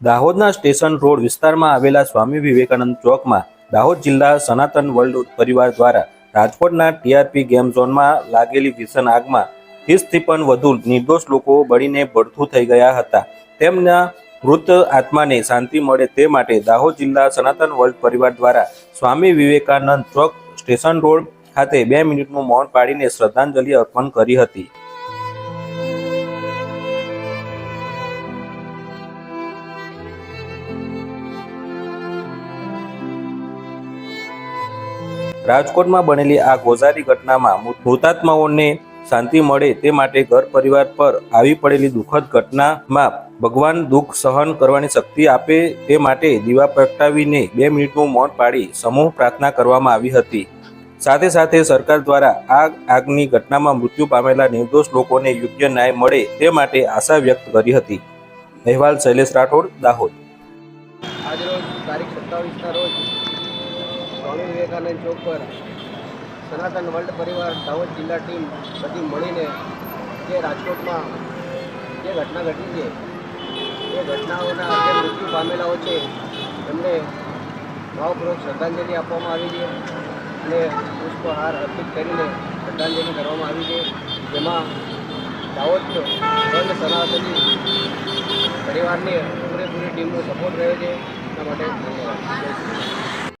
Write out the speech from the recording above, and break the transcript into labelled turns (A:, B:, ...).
A: દાહોદના station road વિસ્તારમાં આવેલા સ્વામી વિવેકાનંદ ચોકમાં દાહોદ જિલ્લા સનાતન વર્લ્ડ પરિવાર દ્વારા રાજકોટના ટીઆરપી ગેમ ઝોનમાં લાગેલી ભીષણ આગમાં ત્રીસથી પણ વધુ નિર્દોષ લોકો બળીને ભડથું થઈ ગયા હતા. તેમના મૃત આત્માને શાંતિ મળે તે માટે દાહોદ જિલ્લા સનાતન વર્લ્ડ પરિવાર દ્વારા સ્વામી વિવેકાનંદ ચોક સ્ટેશન રોડ ખાતે બે મિનિટનું મૌન પાડીને શ્રદ્ધાંજલિ અર્પણ કરી હતી. રાજકોટમાં બનેલી આ ગોઝારી ઘટનામાં મૃતાત્માઓને શાંતિ મળે તે માટે ઘર પરિવાર પર આવી પડેલી દુઃખદ ઘટનામાં ભગવાન દુઃખ સહન કરવાની શક્તિ આપે તે માટે દીવા પ્રગટાવીને બે મિનિટનું મૌન પાડી સમૂહ પ્રાર્થના કરવામાં આવી હતી. સાથે સાથે સરકાર દ્વારા આ આગની ઘટનામાં મૃત્યુ પામેલા નિર્દોષ લોકોને યોગ્ય ન્યાય મળે તે માટે આશા વ્યક્ત કરી હતી. અહેવાલ શૈલેષ રાઠોડ, દાહોદ.
B: આજરોજ તારીખ સત્તાવીસના રોજ સ્વામી વિવેકાનંદ ચોક પર સનાતન વર્લ્ડ પરિવાર દાહોદ જિલ્લા ટીમ બધી મળીને જે રાજકોટમાં જે ઘટના ઘટી છે, એ ઘટનાઓના જે મૃત્યુ પામેલાઓ છે, એમને ભાવપૂર્વક શ્રદ્ધાંજલિ આપવામાં આવી છે અને પુષ્પહાર અર્પિત કરીને શ્રદ્ધાંજલિ કરવામાં આવી છે જેમાં દાહોદ વર્લ્ડ સનાતની પરિવારની પૂરેપૂરી ટીમનો સપોર્ટ રહ્યો છે એના માટે ધન્યવાદ.